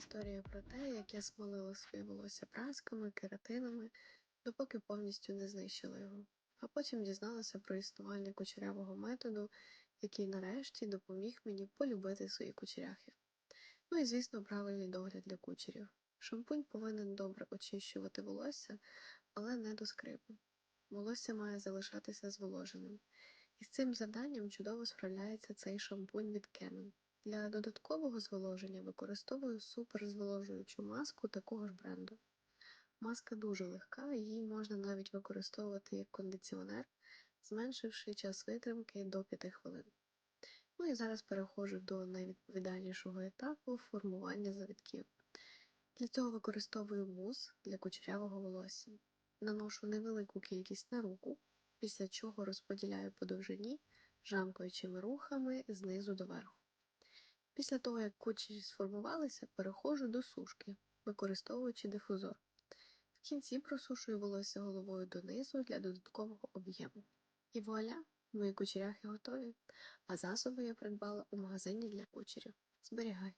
історія про те, як я смолила своє волосся прасками, кератинами, допоки повністю не знищила його. А потім дізналася про існування кучерявого методу, який нарешті допоміг мені полюбити свої кучеряхи. Ну і, звісно, правильний догляд для кучерів. Шампунь повинен добре очищувати волосся, але не до скрипу. Волосся має залишатися зволоженим. І з цим завданням чудово справляється цей шампунь від Canon. Для додаткового зволоження використовую суперзволожуючу маску такого ж бренду. Маска дуже легка, її можна навіть використовувати як кондиціонер, зменшивши час витримки до 5 хвилин. Ну і зараз переходжу до найвідповідальнішого етапу формування завитків. Для цього використовую мус для кучерявого волосся. Наношу невелику кількість на руку, після чого розподіляю по довжині жамкаючими рухами знизу до верху. Після того, як кучері сформувалися, переходжу до сушки, використовуючи дифузор. В кінці просушую волосся головою донизу для додаткового об'єму. І вуаля, мої кучеряхи готові, а засоби я придбала у магазині для кучерів. Зберігай.